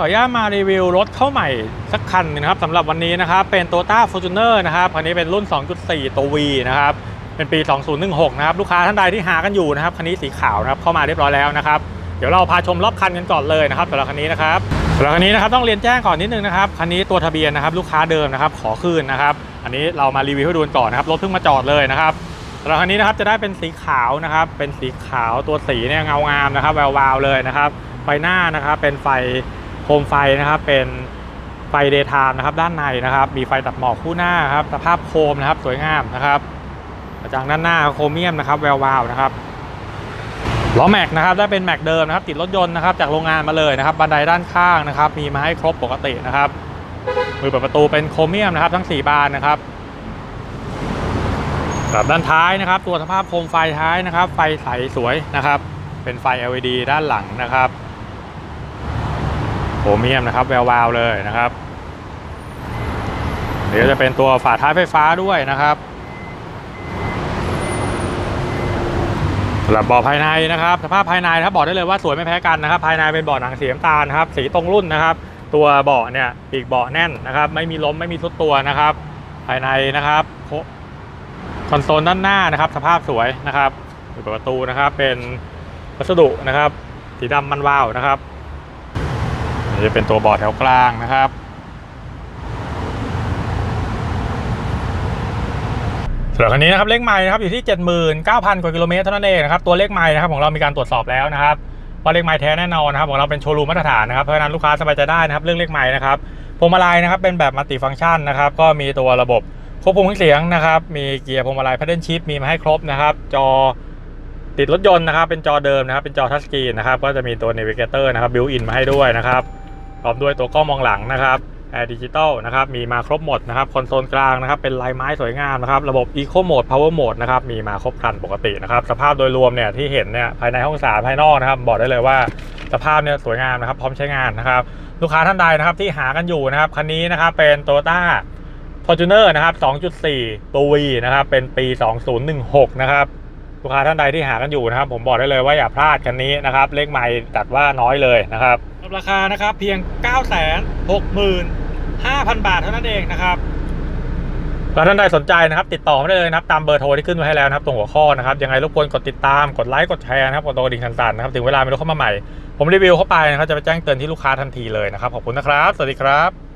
ขออนุญาตมารีวิวรถเข้าใหม่สักคันหนึงนะครับสำหรับวันนี้นะครับเป็น Toyota Fortuner นะครับคันนี้เป็นรุ่น 2.4 ตัว V นะครับเป็นปี 2016 นะครับลูกค้าท่านใดที่หากันอยู่นะครับคันนี้สีขาวนะครับเข้ามาเรียบร้อยแล้วนะครับเดี๋ยวเราพาชมรอบคันกันก่อนเลยนะครับสำหรับคันนี้นะครับสำหรับคันนี้นะครับต้องเรียนแจ้งก่อนนิดนึงนะครับคันนี้ตัวทะเบียนนะครับลูกค้าเดิมนะครับขอคืนนะครับอันนี้เรามารีวิวให้ดูกันก่อนนะครับรถเพิ่งมาจอดเลยนะครับสำหรับคันนี้นะครับจะได้เป็นสีขาวนะครับเป็นสีขาวตัวสีเนี่ยเงางามนะครับแวววาวเลยนะครับไฟหน้านะครับเป็นไฟ โคมไฟนะครับเป็นไฟเดย์ไทม์นะครับด้านในนะครับ มีไฟตัดหมอกคู่หน้าครับสภาพโคมนะครับสวยงามนะครับกระจังด้านหน้าโครเมียมนะครับแวววาวนะครับล้อแม็กนะครับได้เป็นแม็กเดิมนะครับ ติดรถยนต์นะครับจากโรงงานมาเลยนะครับ บันไดด้านข้างนะครับ มีมาให้ครบปกตินะครับมือเปิดประตูเป็นโครเมียมนะครับ ทั้ง 4 บานนะครับแบบด้านท้ายนะครับ ตัวสภาพโคมไฟท้ายนะครับ ไฟใสสวยนะครับ เป็นไฟ LED ด้านหลังนะครับ โครเมียมนะครับแวววาวเลยนะครับเดี๋ยวจะเป็นตัวฝาท้ายไฟฟ้าด้วยนะครับสำหรับเบาะภายในนะครับ สภาพภายในนะครับบอกได้เลยว่าสวยไม่แพ้กันนะครับ ภายในเป็นเบาะหนังสีน้ำตาลนะครับสีตรงรุ่นนะครับ ตัวเบาะเนี่ยปีกเบาะแน่นนะครับ ไม่มีล้มไม่มีทุดตัวนะครับ ภายในนะครับคอนโซลด้านหน้านะครับ สภาพสวยนะครับเปิดประตูนะครับ เป็นวัสดุนะครับ สีดำมันวาวนะครับ จะเป็นตัวเบาะแถวกลางนะครับ ส่วนคันนี้นะครับเลขไมล์นะครับอยู่ที่ 79,000 กว่ากิโลเมตรเท่านั้นเองนะครับตัวเลขไมล์นะครับของเรามีการตรวจสอบแล้วนะครับว่าเลขไมล์แท้แน่นอนนะครับของเราเป็นโชว์รูมมาตรฐานนะครับเพราะฉะนั้นลูกค้าสบายใจได้นะครับเรื่องเลขไมล์นะครับพวงมาลัยนะครับเป็นแบบมัลติฟังก์ชันนะครับก็มีตัวระบบควบคุมเครื่องเสียงนะครับมีเกียร์พวงมาลัย paddle shift มีมาให้ครบนะครับจอติดรถยนต์นะครับเป็นจอเดิมนะครับเป็นจอทัชสกรีนนะครับก็จะมีตัว navigator นะครับ built in มาให้ด้วยนะครับ พร้อมด้วยตัวกล้องมองหลังนะครับแอร์ดิจิตอลนะครับมีมาครบหมดนะครับคอนโซลกลางนะครับเป็นลายไม้สวยงามนะครับระบบ Eco Mode Power Mode นะครับมีมาครบครันปกตินะครับสภาพโดยรวมเนี่ยที่เห็นเนี่ยภายในห้องสารภายนอกนะครับบอกได้เลยว่าสภาพเนี่ยสวยงามนะครับพร้อมใช้งานนะครับลูกค้าท่านใดนะครับที่หากันอยู่นะครับคันนี้นะครับเป็น Toyota Fortuner นะครับ 2.4 ตัว V นะครับเป็นปี 2016 นะครับ ลูกค้าท่านใดที่หากันอยู่นะครับ ผมบอกได้เลยว่าอย่าพลาดคันนี้นะครับ เลขใหม่จัดว่าน้อยเลยนะครับราคานะครับเพียง 965,000 บาทเท่านั้นเองนะครับถ้าท่านใดสนใจนะครับ ติดต่อมาได้เลยนะครับ ตามเบอร์โทรที่ขึ้นไว้ให้แล้วนะครับ ตรงหัวข้อนะครับ ยังไงรบกวนกดติดตามกดไลค์กดแชร์นะครับกดตัวกระดิ่งสั่นๆนะครับถึงเวลามีรถเข้ามาใหม่ ผมรีวิวเข้าไปนะครับจะไปแจ้งเตือนที่ลูกค้าทันทีเลยนะครับขอบคุณนะครับ สวัสดีครับ